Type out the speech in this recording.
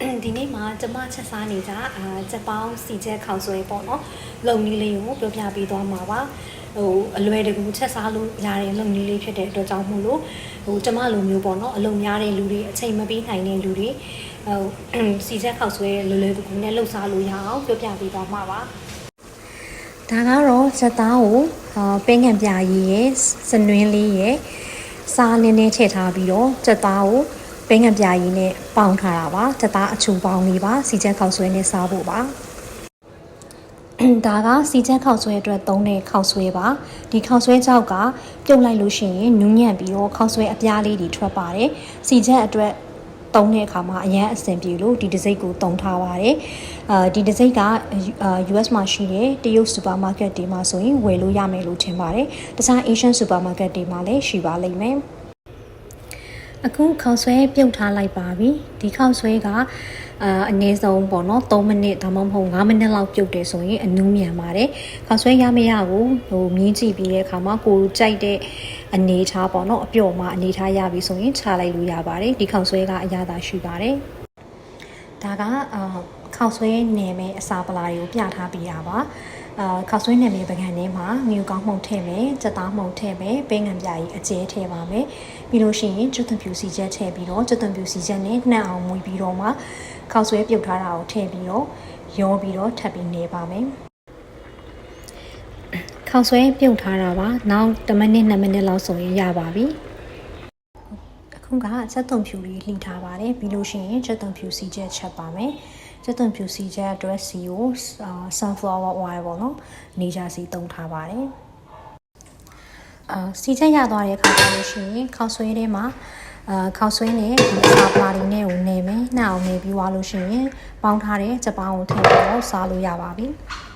ဒီနေ့မှာကျမချက်စားနေကြအာချက်ပေါင်းစီချက်ခေါက်ဆွဲပေါ့နော်လုံနီးလေးကိုပြောပြပေးသွားမှာပါဟိုအလွယ်တကူချက်စားလို့ရတဲ့လုံနီးလေးဖြစ်တဲ့အတွက်ကြောင့်မို့လို့ဟိုကျမလိုမျိုးပေါ့နော်အလုံများတဲ့လူတွေအချိန်မပေးနိုင်တဲ့လူတွေဟိုစီချက်ခေါက်ဆွဲလွယ်လွယ်ကူကူနဲ့လှုပ်ရှားလို့ရအောင်ပြောပြပေးသွားမှာပါဒါကတော့ဇက်သားကိုအာပင်းငံပြာရည်ရဲ့စနွင်းလေးရဲ့စားနည်းနည်းထည့်ထားပြီးတော့ဇက်သားကို ပင်းငံပြာရည်နဲ့ပေါင်းထားတာပါဇက်သားအချူပေါင်းလေးပါစီချက်ခောက်ဆွဲနဲ့စားဖို့ပါဒါကစီချက်ခောက်ဆွဲအတွက်သုံးတဲ့ခောက်ဆွဲပါဒီခောက်ဆွဲကြောက်ကပြုတ်လိုက်လို့ရှိရင်နူးညံ့ပြီးတော့ခောက်ဆွဲအပြားလေးတွေထွက်ပါတယ်စီချက်အတွက်တုံးတဲ့အခါမှာအရန်အဆင်ပြေလို့ဒီတစ်စိတ်ကိုတုံထားပါတယ်။အာဒီတစ်စိတ်ကအာ US မှာရှိတဲ့တရုတ်စူပါမားကတ်တွေမှာဆိုရင်ဝယ်လို့ရမယ်လို့ထင်ပါတယ်။တခြား Asian စူပါမားကတ်တွေမှာလည်းရှိပါလိမ့်မယ်။ အခုခေါက်ဆွဲပြုတ်ထားလိုက်ပါပြီ။ဒီခေါက်ဆွဲကအာအနည်းဆုံးပေါ့နော်3မိနစ်ဒါမှမဟုတ်5မိနစ်လောက်ပြုတ်တယ်ဆိုရင်အနူးမြန်ပါတယ်။ခေါက်ဆွဲရမရကိုဟိုမြင်းကြည့်ပြီးတဲ့အခါမှာကိုယ်ကြိုက်တဲ့အနေထားပေါ့နော်အပျော့မှာအနေထားရပြီဆိုရင်ခြာလိုက်လို့ရပါတယ်။ဒီခေါက်ဆွဲကအရသာရှိပါတယ်။ဒါကအာခေါက်ဆွဲနယ်မဲ့အစာပလာတွေကိုပြထားပေးတာပါ အာခေါက်ဆွဲနယ်မဲ့ပကံထဲမှာမြူကောင်းမှုန့်ထည့်မယ်စက်သားမှုန့်ထည့်မယ်ပင်းငံပြာကြီးအကျဲထည့်ပါမယ်ပြီးလို့ရှိရင်ကျွတ်သွန်ဖြူစီချက်ထည့်ပြီးတော့ကျွတ်သွန်ဖြူစီချက်နဲ့နှံ့အောင်မွေးပြီးတော့မှခေါက်ဆွဲပြုတ်ထားတာကိုထည့်ပြီးတော့ရောပြီးတော့ထပ်ပြီးနေပါမယ်ခေါက်ဆွဲပြုတ်ထားတာပါနောက်1မိနစ်2မိနစ်လောက်ဆိုရင်ရပါပြီအ ခုကချက်သွန်ဖြူလေးလှီထားပါတယ်ပြီးလို့ရှိရင်ချက်သွန်ဖြူစီချက်ချက်ပါမယ်ချက်သွန်ဖြူစီချက်အတွက်စီကိုအာ sunflower oil ပေါ့နော်နေကြစီတုံးထားပါတယ်အာစီချက်ရသွားတဲ့အခါကျလို့ရှိရင်ခေါက်ဆွဲထဲမှာအာခေါက်ဆွဲနဲ့ဒီအစာပလာတွေနဲ့ကိုနေမယ်နှောက်အောင်နေပြီးွားလို့ရှိရင်ပေါင်းထားတဲ့ချက်ပေါင်းကိုထည့်ပြီးတော့စားလို့ရပါပြီ။